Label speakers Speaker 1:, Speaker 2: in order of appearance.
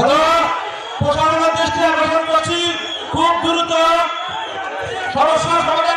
Speaker 1: হলো খুব দ্রুত সমস্যার সমাধান